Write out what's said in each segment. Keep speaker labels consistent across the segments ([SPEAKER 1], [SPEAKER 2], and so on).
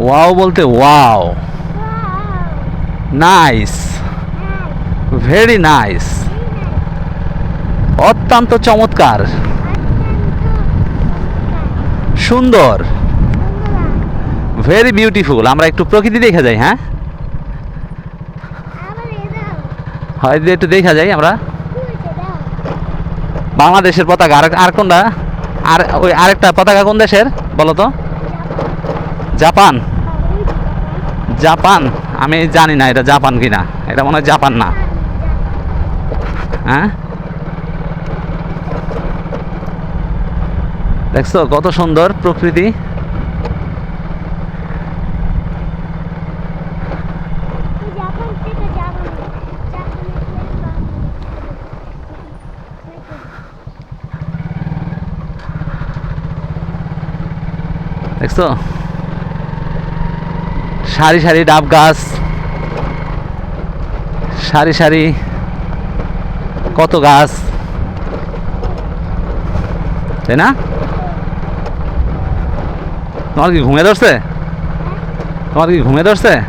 [SPEAKER 1] Wow বলতে wow. Nice very nice অত্যন্ত চমৎকার। সুন্দর। ভেরি বিউটিফুল আমরা একটু প্রকৃতি দেখে যাই হ্যাঁ? হয়তো একটু দেখা যাই আমরা। বাংলাদেশের পতাকা আর আর কোনটা? আর ওই আরেকটা পতাকা কোন দেশের বলো তো? জাপান। জাপান? আমি জানি না, এটা জাপান কিনা? এটা মনে হয় জাপান না। হ্যাঁ? দেখছ কত সুন্দর প্রকৃতি? দেখছ? সারি সারি ডাব গাছ, সারি সারি কত গাছ, তাই না? তোমার কি ঘুমিয়ে ধরছে? তোমার কি ঘুমিয়ে ধরছে?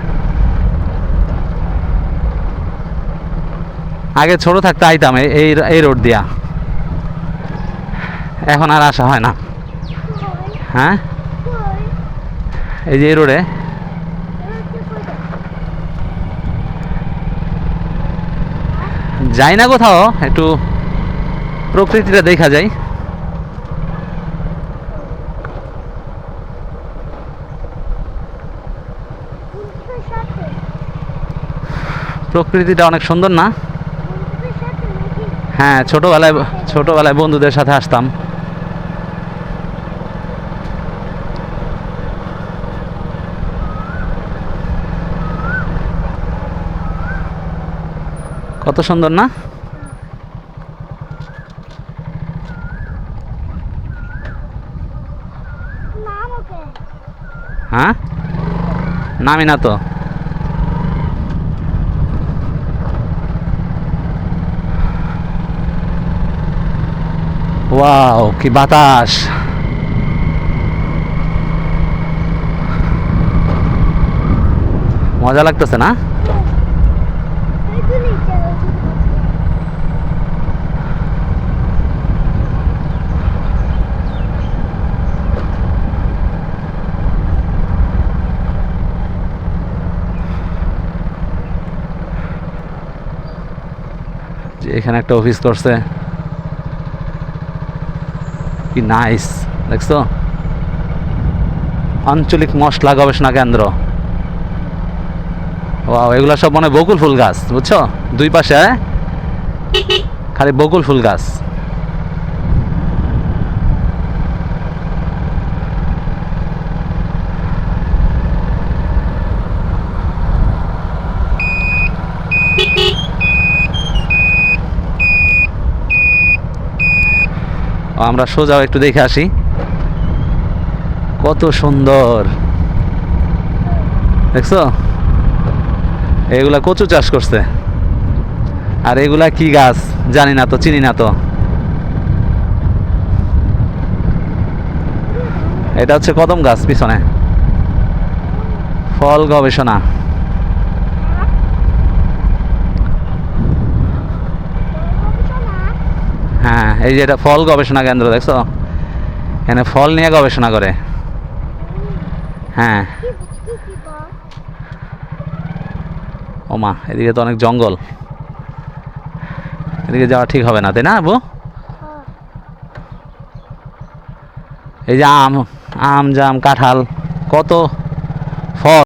[SPEAKER 1] আগে ছোট থাকতে আইতাম এই- এই রোড দিয়া। এখন আর আসা হয় না। হ্যাঁ? এই যে এই রোডে। যাই না কোথাও, একটু প্রকৃতিটা দেখা যায় প্রকৃতিটা অনেক সুন্দর না? হ্যাঁ ছোটোবেলায় ছোটোবেলায় বন্ধুদের সাথে আসতাম। কত সুন্দর না? হ্যাঁ? নামি না তো। ওয়াও কি বাতাস। মজা লাগতেছে না? যে এখানে একটা অফিস করছে। কি নাইস দেখছ? আঞ্চলিক মশলা গবেষণা কেন্দ্র। ও এগুলো সব মনে হয় বকুল ফুল গাছ, বুঝছ? দুই পাশে খালি বকুল ফুল গাছ ও, আমরা সোজাও একটু দেখে আসি। কত সুন্দর। দেখছ? এগুলা কচু চাষ করছে। আর এগুলা কি গাছ? জানি না তো, চিনি না তো। এটা হচ্ছে কদম গাছ পিছনে। ফল গবেষণা। হ্যাঁ এই যে এটা ফল গবেষণা কেন্দ্র, দেখছ? এখানে ফল নিয়ে গবেষণা করে। হ্যাঁ। ওমা, এদিকে তো অনেক জঙ্গল। এদিকে যাওয়া ঠিক হবে না, তাই না আবু এই যে আম আম, জাম, কাঁঠাল, কত ফল।